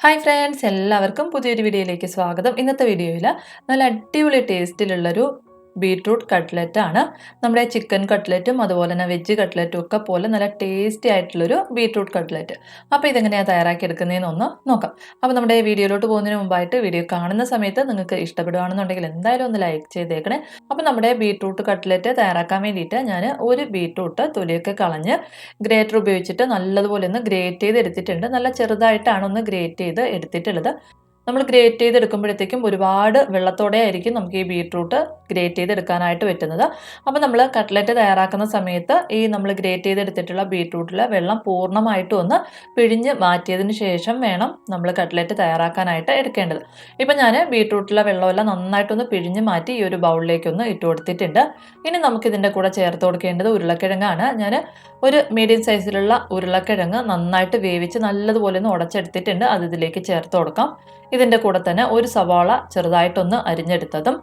Hi friends എല്ലാവർക്കും പുതിയൊരു വീഡിയോയിലേക്ക് സ്വാഗതം. ഇന്നത്തെ വീഡിയോയിൽ നല്ല അടിപൊളി ടേസ്റ്റിലുള്ളൊരു ബീട്രൂട്ട് കട്ട്ലറ്റ് ആണ് നമ്മുടെ ചിക്കൻ കട്ട്ലറ്റും അതുപോലെ തന്നെ വെജ് കട്ട്ലറ്റും ഒക്കെ പോലെ നല്ല ടേസ്റ്റി ആയിട്ടുള്ളൊരു ബീട്രൂട്ട് കട്ട്ലറ്റ്. അപ്പോൾ ഇതെങ്ങനെയാണ് തയ്യാറാക്കി എടുക്കുന്നതെന്ന് ഒന്ന് നോക്കാം. അപ്പോൾ നമ്മുടെ വീഡിയോയിലോട്ട് പോകുന്നതിന് മുമ്പായിട്ട് വീഡിയോ കാണുന്ന സമയത്ത് നിങ്ങൾക്ക് ഇഷ്ടപ്പെടുകയാണെന്നുണ്ടെങ്കിൽ എന്തായാലും ഒന്ന് ലൈക്ക് ചെയ്തേക്കണേ. അപ്പോൾ നമ്മുടെ ബീട്രൂട്ട് കട്ട്ലറ്റ് തയ്യാറാക്കാൻ വേണ്ടിയിട്ട് ഞാൻ ഒരു ബീട്രൂട്ട് തൊലിയൊക്കെ കളഞ്ഞ് ഗ്രേറ്റർ ഉപയോഗിച്ചിട്ട് നല്ലതുപോലെ ഒന്ന് ഗ്രേറ്റ് ചെയ്ത് എടുത്തിട്ടുണ്ട് നല്ല ചെറുതായിട്ടാണ് ഒന്ന് ഗ്രേറ്റ് ചെയ്ത് എടുത്തിട്ടുള്ളത്. നമ്മൾ ഗ്രേറ്റ് ചെയ്തെടുക്കുമ്പോഴത്തേക്കും ഒരുപാട് വെള്ളത്തോടെ ആയിരിക്കും നമുക്ക് ഈ ബീട്രൂട്ട് ഗ്രേറ്റ് ചെയ്തെടുക്കാനായിട്ട് പറ്റുന്നത്. അപ്പോൾ നമ്മൾ കട്ട്ലറ്റ് തയ്യാറാക്കുന്ന സമയത്ത് ഈ നമ്മൾ ഗ്രേറ്റ് ചെയ്തെടുത്തിട്ടുള്ള ബീട്രൂട്ടിലെ വെള്ളം പൂർണമായിട്ടും ഒന്ന് പിഴിഞ്ഞ് മാറ്റിയതിന് ശേഷം വേണം നമ്മൾ കട്ട്ലറ്റ് തയ്യാറാക്കാനായിട്ട് എടുക്കേണ്ടത്. ഇപ്പം ഞാൻ ബീട്രൂട്ടിലെ വെള്ളമെല്ലാം നന്നായിട്ടൊന്ന് പിഴിഞ്ഞ് മാറ്റി ഈ ഒരു ബൗളിലേക്കൊന്ന് ഇട്ട് കൊടുത്തിട്ടുണ്ട്. ഇനി നമുക്കിതിന്റെ കൂടെ ചേർത്ത് കൊടുക്കേണ്ടത് ഉരുളക്കിഴങ്ങാണ്. ഞാൻ ഒരു മീഡിയം സൈസിലുള്ള ഉരുളക്കിഴങ്ങ് നന്നായിട്ട് വേവിച്ച് നല്ലതുപോലെ ഒന്ന് ഉടച്ചെടുത്തിട്ടുണ്ട്. അത് ഇതിലേക്ക് ചേർത്ത് കൊടുക്കാം. ഇതിന്റെ കൂടെ തന്നെ ഒരു സവാള ചെറുതായിട്ടൊന്ന് അരിഞ്ഞെടുത്തതും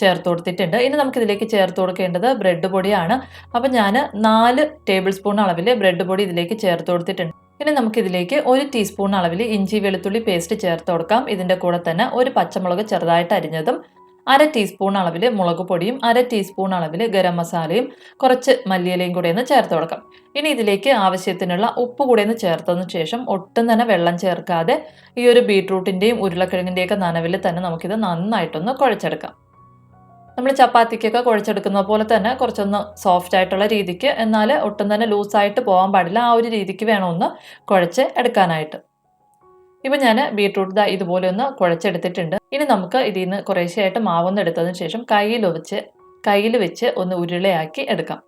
ചേർത്ത് കൊടുത്തിട്ടുണ്ട്. ഇനി നമുക്കിതിലേക്ക് ചേർത്ത് കൊടുക്കേണ്ടത് ബ്രെഡ് പൊടിയാണ്. അപ്പം ഞാൻ നാല് ടേബിൾ സ്പൂൺ അളവിൽ ബ്രെഡ് പൊടി ഇതിലേക്ക് ചേർത്ത് കൊടുത്തിട്ടുണ്ട്. ഇനി നമുക്കിതിലേക്ക് ഒരു ടീസ്പൂൺ അളവിൽ ഇഞ്ചി വെളുത്തുള്ളി പേസ്റ്റ് ചേർത്ത് കൊടുക്കാം. ഇതിന്റെ കൂടെ തന്നെ ഒരു പച്ചമുളക് ചെറുതായിട്ട് അരിഞ്ഞതും അര ടീസ്പൂൺ അളവിൽ മുളക് പൊടിയും അര ടീസ്പൂൺ അളവിൽ ഗരം മസാലയും കുറച്ച് മല്ലിയിലയും കൂടെ ഒന്ന് ചേർത്ത് കൊടുക്കാം. ഇനി ഇതിലേക്ക് ആവശ്യത്തിനുള്ള ഉപ്പ് കൂടെ ഒന്ന് ചേർത്തതിന് ശേഷം ഒട്ടും തന്നെ വെള്ളം ചേർക്കാതെ ഈ ഒരു ബീട്രൂട്ടിന്റെയും ഉരുളക്കിഴങ്ങിന്റെയൊക്കെ നനവിൽ തന്നെ നമുക്കിത് നന്നായിട്ടൊന്ന് കുഴച്ചെടുക്കാം. നമ്മൾ ചപ്പാത്തിക്കൊക്കെ കുഴച്ചെടുക്കുന്ന പോലെ തന്നെ കുറച്ചൊന്ന് സോഫ്റ്റ് ആയിട്ടുള്ള രീതിക്ക് എന്നാൽ ഒട്ടും തന്നെ ലൂസായിട്ട് പോകാൻ പാടില്ല. ആ ഒരു രീതിക്ക് വേണം ഒന്ന് കുഴച്ച് എടുക്കാനായിട്ട്. ഇപ്പം ഞാൻ ബീട്രൂട്ട് ദാ ഇതുപോലെ ഒന്ന് കുഴച്ചെടുത്തിട്ടുണ്ട്. ഇനി നമുക്ക് ഇതിൽ നിന്ന് കുറേശ്ശെയായിട്ട് മാവൊന്ന് എടുത്തതിന് ശേഷം കയ്യിൽ വെച്ച് കയ്യിൽ വെച്ച് ഒന്ന് ഉരുളയാക്കി എടുക്കാം.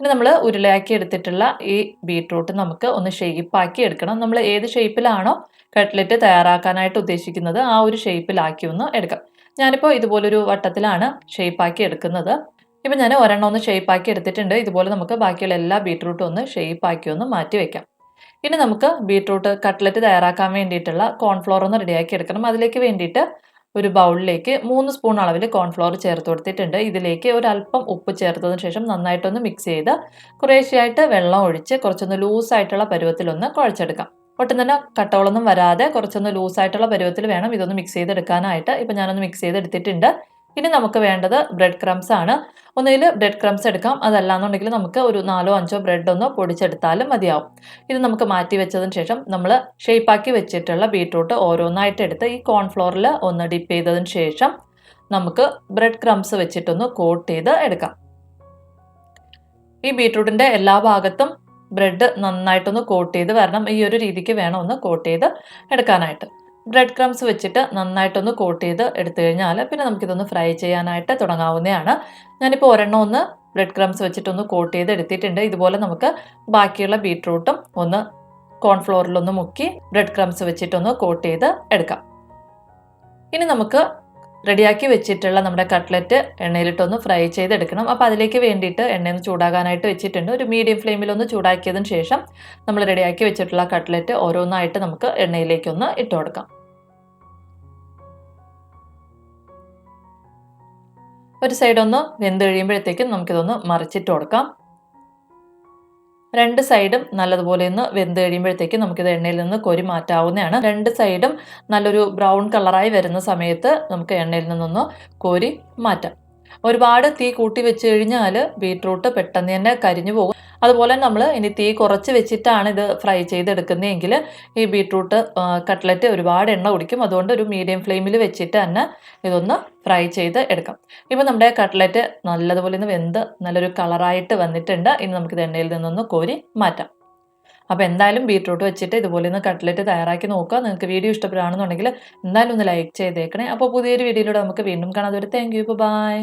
ഇനി നമ്മൾ ഉരുളയാക്കി എടുത്തിട്ടുള്ള ഈ ബീട്രൂട്ട് നമുക്ക് ഒന്ന് ഷേപ്പാക്കി എടുക്കണം. നമ്മൾ ഏത് ഷേപ്പിലാണോ കട്ട്ലറ്റ് തയ്യാറാക്കാനായിട്ട് ഉദ്ദേശിക്കുന്നത് ആ ഒരു ഷേപ്പിലാക്കി ഒന്ന് എടുക്കാം. ഞാനിപ്പോൾ ഇതുപോലൊരു വട്ടത്തിലാണ് ഷേപ്പാക്കി എടുക്കുന്നത്. ഇപ്പം ഞാൻ ഒരെണ്ണം ഒന്ന് ഷേപ്പാക്കി എടുത്തിട്ടുണ്ട്. ഇതുപോലെ നമുക്ക് ബാക്കിയുള്ള എല്ലാ ബീട്രൂട്ടും ഒന്ന് ഷേപ്പാക്കി ഒന്ന് മാറ്റി വെക്കാം. ഇനി നമുക്ക് ബീട്രൂട്ട് കട്ട്ലറ്റ് തയ്യാറാക്കാൻ വേണ്ടിയിട്ടുള്ള കോൺഫ്ലോർ ഒന്ന് റെഡിയാക്കി എടുക്കണം. അതിലേക്ക് വേണ്ടിയിട്ട് ഒരു ബൗളിലേക്ക് മൂന്ന് സ്പൂൺ അളവിൽ കോൺഫ്ലോർ ചേർത്ത് കൊടുത്തിട്ടുണ്ട്. ഇതിലേക്ക് ഒരല്പം ഉപ്പ് ചേർത്തതിന് ശേഷം നന്നായിട്ടൊന്ന് മിക്സ് ചെയ്ത് കുറേശ്ശെയായിട്ട് വെള്ളം ഒഴിച്ച് കുറച്ചൊന്ന് ലൂസായിട്ടുള്ള പരുവത്തിലൊന്ന് കുഴച്ചെടുക്കാം. ഒട്ടും തന്നെ കട്ടകളൊന്നും വരാതെ കുറച്ചൊന്ന് ലൂസായിട്ടുള്ള പരുവത്തിൽ വേണം ഇതൊന്ന് മിക്സ് ചെയ്തെടുക്കാനായിട്ട്. ഇപ്പം ഞാനൊന്ന് മിക്സ് ചെയ്തെടുത്തിട്ടുണ്ട്. ഇനി നമുക്ക് വേണ്ടത് ബ്രെഡ് ക്രംസ് ആണ്. ഒന്നുകിൽ ബ്രെഡ് ക്രംസ് എടുക്കാം. അതല്ലാന്നുണ്ടെങ്കിൽ നമുക്ക് ഒരു നാലോ അഞ്ചോ ബ്രെഡ് ഒന്ന് പൊടിച്ചെടുത്താലും മതിയാവും. ഇത് നമുക്ക് മാറ്റി വെച്ചതിന് ശേഷം നമ്മൾ ഷേപ്പാക്കി വെച്ചിട്ടുള്ള ബീട്രൂട്ട് ഓരോന്നായിട്ട് എടുത്ത് ഈ കോൺഫ്ലോറിൽ ഒന്ന് ഡിപ്പ് ചെയ്തതിന് ശേഷം നമുക്ക് ബ്രെഡ് ക്രംസ് വെച്ചിട്ടൊന്ന് കോട്ട് ചെയ്ത് എടുക്കാം. ഈ ബീട്രൂട്ടിന്റെ എല്ലാ ഭാഗത്തും ബ്രെഡ് നന്നായിട്ടൊന്ന് കോട്ട് ചെയ്ത് വരണം. ഈ ഒരു രീതിക്ക് വേണം ഒന്ന് കോട്ട് ചെയ്ത് എടുക്കാനായിട്ട്. ബ്രെഡ് ക്രംസ് വെച്ചിട്ട് നന്നായിട്ടൊന്ന് കോട്ട് ചെയ്ത് എടുത്തു കഴിഞ്ഞാൽ പിന്നെ നമുക്കിതൊന്ന് ഫ്രൈ ചെയ്യാനായിട്ട് തുടങ്ങാവുന്നതാണ്. ഞാനിപ്പോൾ ഒരെണ്ണം ഒന്ന് ബ്രെഡ് ക്രംസ് വെച്ചിട്ടൊന്ന് കോട്ട് ചെയ്ത് എടുത്തിട്ടുണ്ട്. ഇതുപോലെ നമുക്ക് ബാക്കിയുള്ള ബീട്രൂട്ടും ഒന്ന് കോൺഫ്ലോറിലൊന്ന് മുക്കി ബ്രെഡ് ക്രംസ് വെച്ചിട്ടൊന്ന് കോട്ട് ചെയ്ത് എടുക്കാം. ഇനി നമുക്ക് റെഡിയാക്കി വെച്ചിട്ടുള്ള നമ്മുടെ കട്ട്ലറ്റ് എണ്ണയിലിട്ടൊന്ന് ഫ്രൈ ചെയ്തെടുക്കണം അപ്പോൾ അതിലേക്ക് വേണ്ടിയിട്ട് എണ്ണയൊന്ന് ചൂടാകാനായിട്ട് വെച്ചിട്ടുണ്ട്. ഒരു മീഡിയം ഫ്ലെയിമിലൊന്ന് ചൂടാക്കിയതിന് ശേഷം നമ്മൾ റെഡിയാക്കി വെച്ചിട്ടുള്ള കട്ട്ലറ്റ് ഓരോന്നായിട്ട് നമുക്ക് എണ്ണയിലേക്കൊന്ന് ഇട്ട് കൊടുക്കാം. ഒരു സൈഡ് ഒന്ന് വെന്ത് കഴിയുമ്പോഴത്തേക്കും നമുക്കിതൊന്ന് മറിച്ചിട്ട് കൊടുക്കാം. രണ്ട് സൈഡും നല്ലതുപോലെ ഒന്ന് വെന്ത് കഴിയുമ്പോഴത്തേക്കും നമുക്കിത് എണ്ണയിൽ നിന്ന് കൊരി മാറ്റാവുന്നതാണ്. രണ്ട് സൈഡും നല്ലൊരു ബ്രൗൺ കളറായി വരുന്ന സമയത്ത് നമുക്ക് എണ്ണയിൽ നിന്നൊന്ന് കോരി മാറ്റാം. ഒരുപാട് തീ കൂട്ടി വെച്ച് കഴിഞ്ഞാൽ ബീട്രൂട്ട് പെട്ടെന്ന് തന്നെ കരിഞ്ഞു പോകും. അതുപോലെ നമ്മൾ ഇനി തീ കുറച്ച് വെച്ചിട്ടാണ് ഇത് ഫ്രൈ ചെയ്തെടുക്കുന്നതെങ്കിൽ ഈ ബീട്രൂട്ട് കട്ട്ലറ്റ് ഒരുപാട് എണ്ണ കുടിക്കും. അതുകൊണ്ട് ഒരു മീഡിയം ഫ്ലെയിമിൽ വെച്ചിട്ട് തന്നെ ഇതൊന്ന് ഫ്രൈ ചെയ്ത് എടുക്കാം. ഇപ്പോൾ നമ്മുടെ കട്ട്ലറ്റ് നല്ലതുപോലെ ഒന്ന് വെന്ത് നല്ലൊരു കളറായിട്ട് വന്നിട്ടുണ്ട്. ഇനി നമുക്കിത് എണ്ണയിൽ നിന്നൊന്ന് കോരി മാറ്റാം. അപ്പോൾ എന്തായാലും ബീട്രൂട്ട് വെച്ചിട്ട് ഇതുപോലെ ഒന്ന് കട്ട്ലറ്റ് തയ്യാറാക്കി നോക്കുക. നിങ്ങൾക്ക് വീഡിയോ ഇഷ്ടപ്പെടുകയാണെന്നുണ്ടെങ്കിൽ എന്തായാലും ഒന്ന് ലൈക്ക് ചെയ്തേക്കണേ. അപ്പോൾ പുതിയൊരു വീഡിയോയിലൂടെ നമുക്ക് വീണ്ടും കാണാതെ ഒരു താങ്ക് യു ബൈ